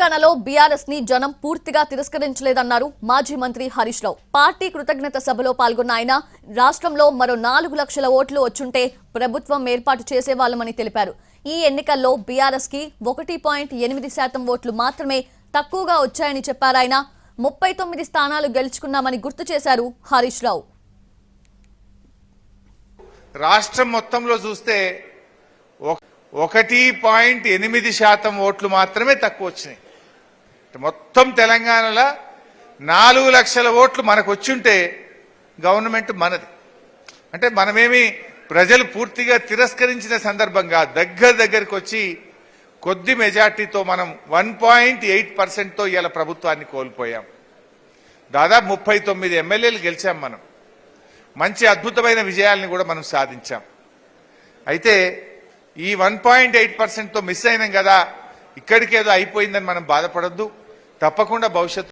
తెలంగాణలో బీఆర్ఎస్ని జనం పూర్తిగా తిరస్కరించలేదన్నారు మాజీ మంత్రి హరీష్ రావు. పార్టీ కృతజ్ఞత సభలో పాల్గొన్న ఆయన రాష్ట్రంలో మరో నాలుగు లక్షల ఓట్లు వచ్చుంటే ప్రభుత్వం ఏర్పాటు చేసేవాళ్ళమని తెలిపారు. ఈ ఎన్నికల్లో బీఆర్ఎస్కి ఒకటి పాయింట్ ఎనిమిది శాతం ఓట్లు మాత్రమే తక్కువగా వచ్చాయని చెప్పారాయన ముప్పై తొమ్మిది స్థానాలు గెలుచుకున్నామని గుర్తు చేశారు హరీష్ రావు. రాష్ట్రం మొత్తంలో చూస్తే ఒకటి పాయింట్ ఎనిమిది శాతం ఓట్లు మాత్రమే తక్కువ వచ్చినాయి. మొత్తం తెలంగాణలో నాలుగు లక్షల ఓట్లు మనకు వచ్చుంటే గవర్నమెంట్ మనది. అంటే మనమేమి ప్రజలు పూర్తిగా తిరస్కరించిన సందర్భంగా దగ్గర దగ్గరికి వచ్చి కొద్ది మెజార్టీతో మనం వన్ పాయింట్ ఎయిట్ పర్సెంట్తో ఇలా ప్రభుత్వాన్ని కోల్పోయాం. దాదాపు ముప్పై తొమ్మిది ఎమ్మెల్యేలు గెలిచాం మనం. మంచి అద్భుతమైన విజయాల్ని కూడా మనం సాధించాం. అయితే ఈ వన్ పాయింట్ ఎయిట్ పర్సెంట్తో మిస్ అయినాం కదా ఇక్కడికేదో అయిపోయిందని మనం బాధపడద్దు. తప్పకుండా భవిష్యత్తు